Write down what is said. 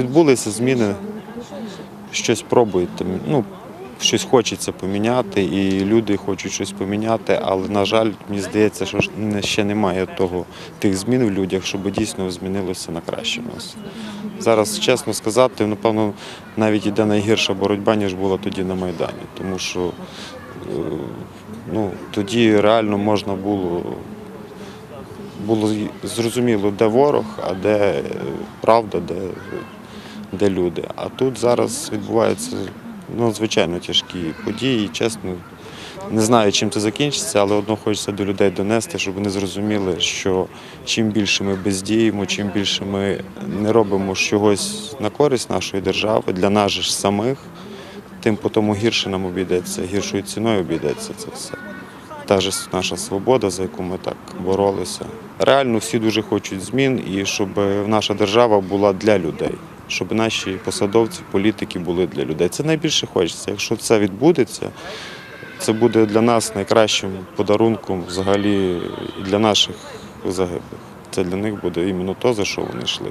відбулися зміни, щось пробують, ну, щось хочеться поміняти, і люди хочуть щось поміняти, але, на жаль, мені здається, що ще немає того, тих змін в людях, щоб дійсно змінилося на краще нас. Зараз, чесно сказати, напевно, навіть іде найгірша боротьба, ніж була тоді на Майдані, тому що е, ну, тоді реально можна було було зрозуміло, де ворог, а де е, правда, де, де люди. А тут зараз відбуваються ну, надзвичайно тяжкі події. Чесно, не знаю, чим це закінчиться, але одно хочеться до людей донести, щоб вони зрозуміли, що чим більше ми бездіємо, чим більше ми не робимо чогось на користь нашої держави для нас ж самих, тим потім гірше нам обійдеться, гіршою ціною обійдеться це все та ж наша свобода, за яку ми так боролися. Реально всі дуже хочуть змін і щоб наша держава була для людей, щоб наші посадовці, політики були для людей. Це найбільше хочеться. Якщо це відбудеться, це буде для нас найкращим подарунком взагалі і для наших загиблих. Це для них буде іменно то, за що вони йшли.